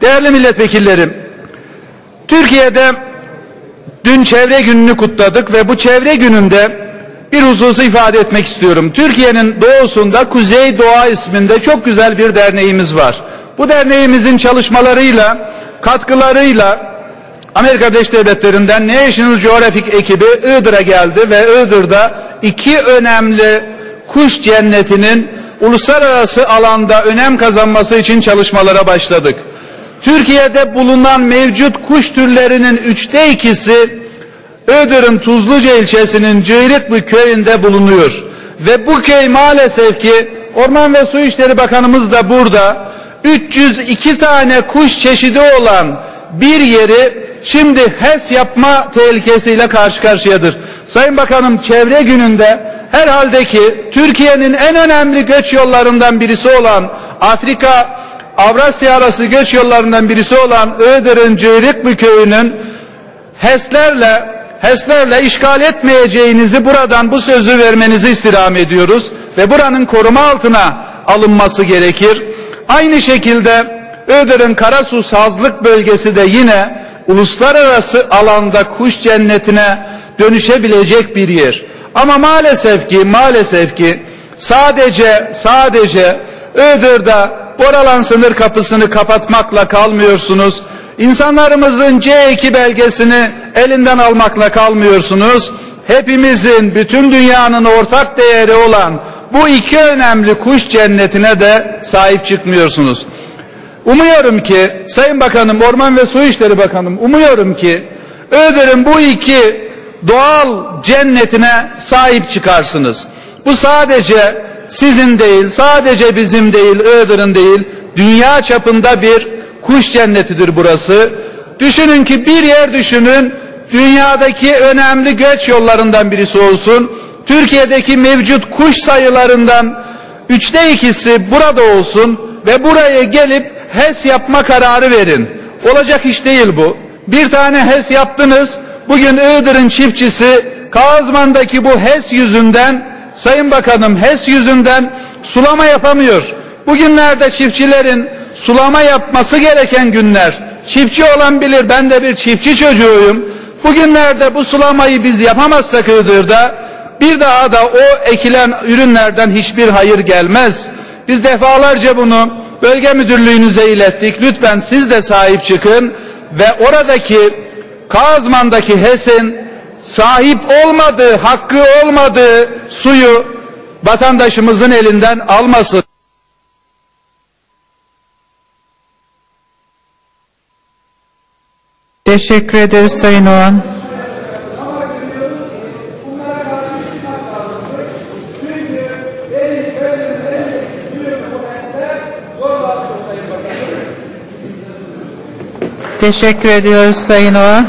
Değerli milletvekillerim, Türkiye'de dün çevre gününü kutladık ve bu çevre gününde bir hususu ifade etmek istiyorum. Türkiye'nin doğusunda Kuzey Doğa isminde çok güzel bir derneğimiz var. Bu derneğimizin çalışmalarıyla, katkılarıyla Amerika Birleşik Devletleri'nden National Geographic ekibi Iğdır'a geldi ve Iğdır'da iki önemli kuş cennetinin uluslararası alanda önem kazanması için çalışmalara başladık. Türkiye'de bulunan mevcut kuş türlerinin üçte ikisi Iğdır'ın Tuzluca ilçesinin Cığırıklı köyünde bulunuyor. Ve bu köy maalesef ki Orman ve Su İşleri Bakanımız da burada 302 tane kuş çeşidi olan bir yeri şimdi HES yapma tehlikesiyle karşı karşıyadır. Sayın Bakanım çevre gününde herhalde ki Türkiye'nin en önemli göç yollarından birisi olan Afrika Avrasya arası göç yollarından birisi olan Iğdır'ın Cığırıklı köyünün HES'lerle HES'lerle işgal etmeyeceğinizi buradan bu sözü vermenizi istirham ediyoruz ve buranın koruma altına alınması gerekir. Aynı şekilde Iğdır'ın Karasu Sazlık bölgesi de yine uluslararası alanda kuş cennetine dönüşebilecek bir yer. Ama maalesef ki maalesef ki sadece sadece Iğdır'da Boralan sınır kapısını kapatmakla kalmıyorsunuz. İnsanlarımızın C2 belgesini elinden almakla kalmıyorsunuz. Hepimizin, bütün dünyanın ortak değeri olan bu iki önemli kuş cennetine de sahip çıkmıyorsunuz. Umuyorum ki Sayın Bakanım, Orman ve Su İşleri Bakanım, umuyorum ki Iğdır'ın bu iki doğal cennetine sahip çıkarsınız. Bu sadece sizin değil, sadece bizim değil, Iğdır'ın değil, dünya çapında bir kuş cennetidir burası. Düşünün ki bir yer düşünün, dünyadaki önemli göç yollarından birisi olsun. Türkiye'deki mevcut kuş sayılarından üçte ikisi burada olsun ve buraya gelip HES yapma kararı verin. Olacak iş değil bu. Bir tane HES yaptınız, bugün Iğdır'ın çiftçisi Kazman'daki bu HES yüzünden Sayın Bakanım HES yüzünden sulama yapamıyor. Bugünlerde çiftçilerin sulama yapması gereken günler. Çiftçi olan bilir ben de bir çiftçi çocuğuyum. Bugünlerde bu sulamayı biz yapamazsak Iğdır'da bir daha da o ekilen ürünlerden hiçbir hayır gelmez. Biz defalarca bunu bölge müdürlüğünüze ilettik. Lütfen siz de sahip çıkın ve oradaki Kazman'daki HES'in sahip olmadığı, hakkı olmadığı suyu vatandaşımızın elinden almasın. Teşekkür ederiz Sayın Oğan. Teşekkür ediyoruz Sayın Oğan.